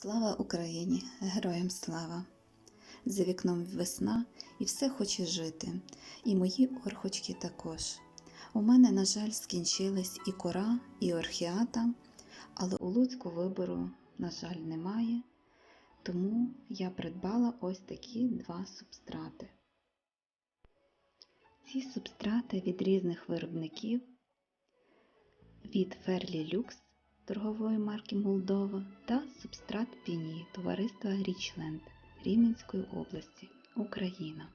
Слава Україні! Героям слава! За вікном весна і все хоче жити, і мої орхочки також. У мене, на жаль, скінчились і кора, і орхіата, але у Луцьку вибору, на жаль, немає, тому я придбала ось такі два субстрати. Ці субстрати від різних виробників від Ферлі Люкс торгової марки Молдова та субстрат Піні товариства Річленд Рівненської області, Україна.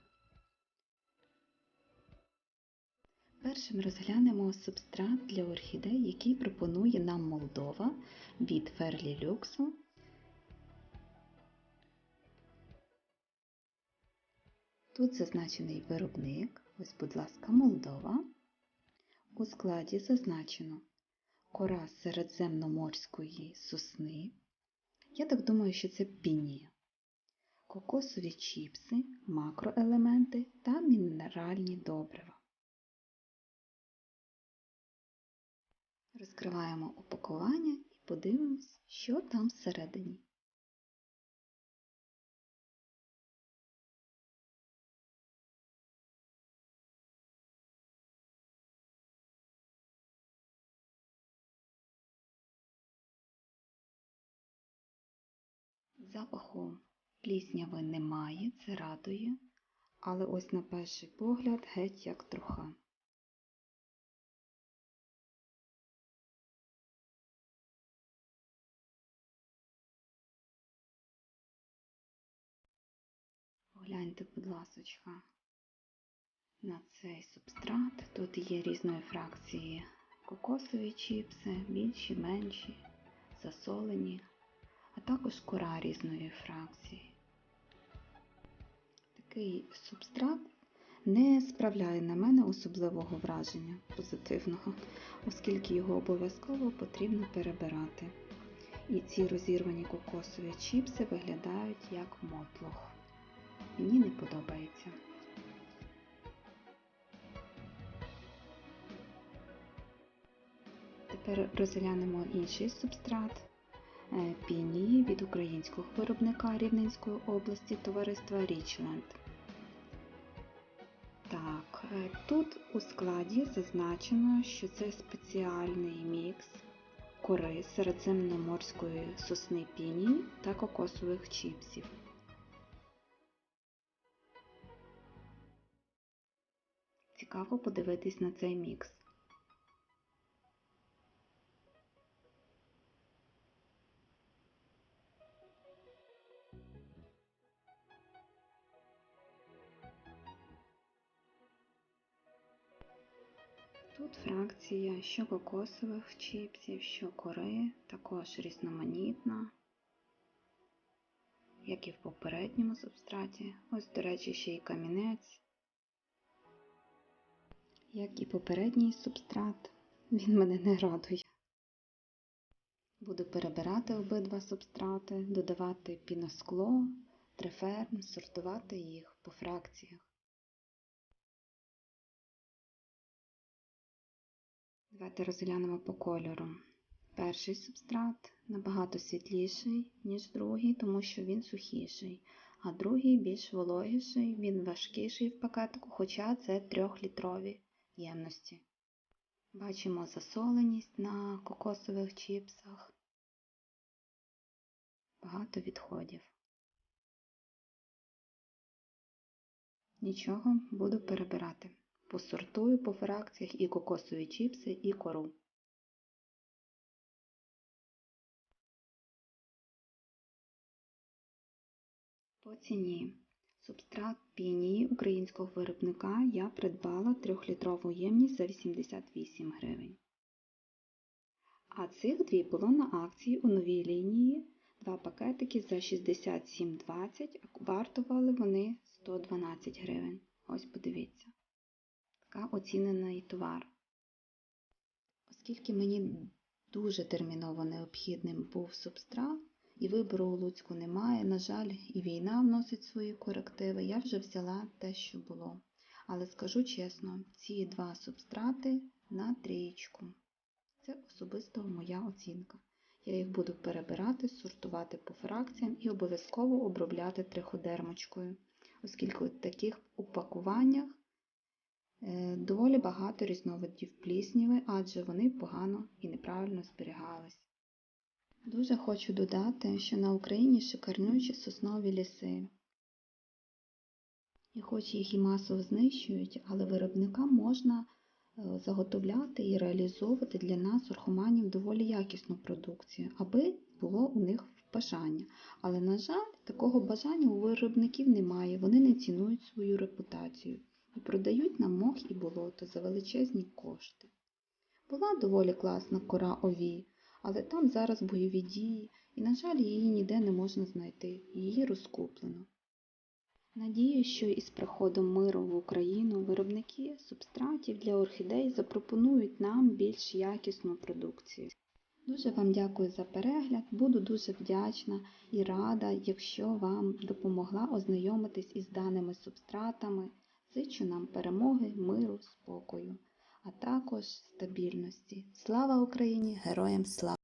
Першим розглянемо субстрат для орхідей, який пропонує нам Молдова від Ферлі Люксу. Тут зазначений виробник, ось, будь ласка, Молдова. У складі зазначено кора середземноморської сосни. Я так думаю, що це піні, кокосові чіпси, макроелементи та мінеральні добрива. Розкриваємо упакування і подивимось, що там всередині. Запаху плісняви немає, це радує, але ось на перший погляд геть як труха. Погляньте, будь ласочка, на цей субстрат. Тут є різної фракції кокосові чіпси, більші, менші, засолені а також кора різної фракції. Такий субстрат не справляє на мене особливого враження позитивного, оскільки його обов'язково потрібно перебирати. І ці розірвані кокосові чіпси виглядають як мотлох. Мені не подобається. Тепер розглянемо інший субстрат піні від українського виробника Рівненської області товариства Річленд. Так, е, тут у складі зазначено, що це спеціальний мікс кори середземноморської сосни піні та кокосових чіпсів. Цікаво подивитись на цей мікс. Тут фракція що кокосових чіпсів, що кори, також різноманітна, як і в попередньому субстраті. Ось, до речі, ще й камінець. Як і попередній субстрат, він мене не радує. Буду перебирати обидва субстрати, додавати піноскло, триферм, сортувати їх по фракціях. Давайте розглянемо по кольору. Перший субстрат набагато світліший, ніж другий, тому що він сухіший, а другий більш вологіший, він важкіший в пакетику, хоча це 3-літрові ємності. Бачимо засоленість на кокосових чіпсах, багато відходів. Нічого, буду перебирати. Посортую по фракціях і кокосові чіпси, і кору. По ціні. Субстрат піні українського виробника я придбала 3-літрову ємність за 88 гривень. А цих дві було на акції у новій лінії. Два пакетики за 67,20, вартували вони 112 гривень. Ось подивіться така оцінений товар. Оскільки мені дуже терміново необхідним був субстрат, і вибору у Луцьку немає, на жаль, і війна вносить свої корективи, я вже взяла те, що було. Але скажу чесно, ці два субстрати на трієчку. Це особисто моя оцінка. Я їх буду перебирати, сортувати по фракціям і обов'язково обробляти триходермочкою, оскільки у таких упакуваннях доволі багато різновидів плісніви, адже вони погано і неправильно зберігались. Дуже хочу додати, що на Україні шикарнючі соснові ліси. І хоч їх і масово знищують, але виробникам можна е, заготовляти і реалізовувати для нас, орхоманів, доволі якісну продукцію, аби було у них бажання. Але, на жаль, такого бажання у виробників немає, вони не цінують свою репутацію і продають нам мох і болото за величезні кошти. Була доволі класна кора ові, але там зараз бойові дії, і, на жаль, її ніде не можна знайти, її розкуплено. Надію, що із приходом миру в Україну виробники субстратів для орхідей запропонують нам більш якісну продукцію. Дуже вам дякую за перегляд, буду дуже вдячна і рада, якщо вам допомогла ознайомитись із даними субстратами. Зичу нам перемоги, миру, спокою, а також стабільності. Слава Україні! Героям слава!